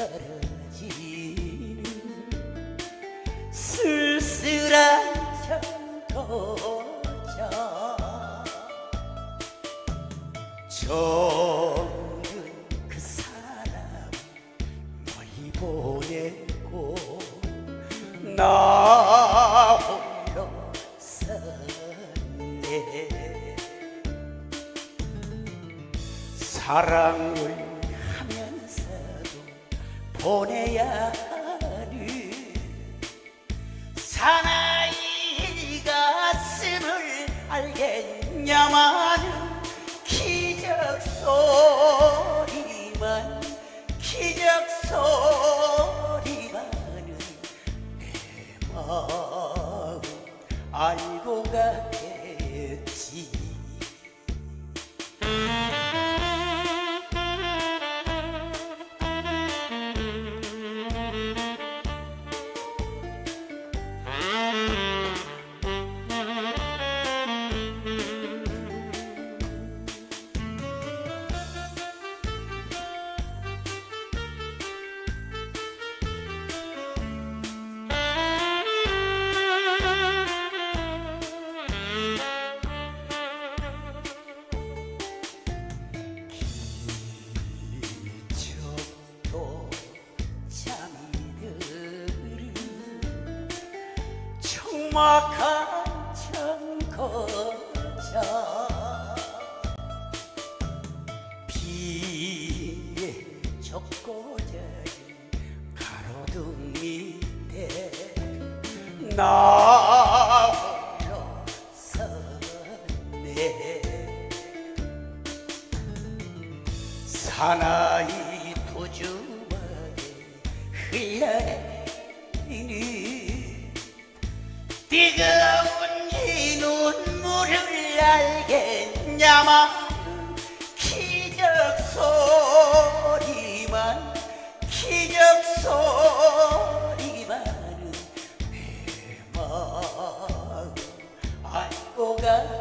떨어지 쓸쓸한 청도자 정유 그 사람 멀리 보내고 나 홀로 섰네. 사랑을 보내야 하는 사나이 가슴을 알겠냐마는 기적 소리만 기적 소리만은 내 마음 알고 가겠지 막한 정거장. 비에 젖고 자린 가로등 밑에 나 홀로 섰네. 사나이 도주막에 흘러내리는 뜨거운 이 눈물을 알겠냐마? 기적 소리만 기적 소리만은 내 마음 알고 가.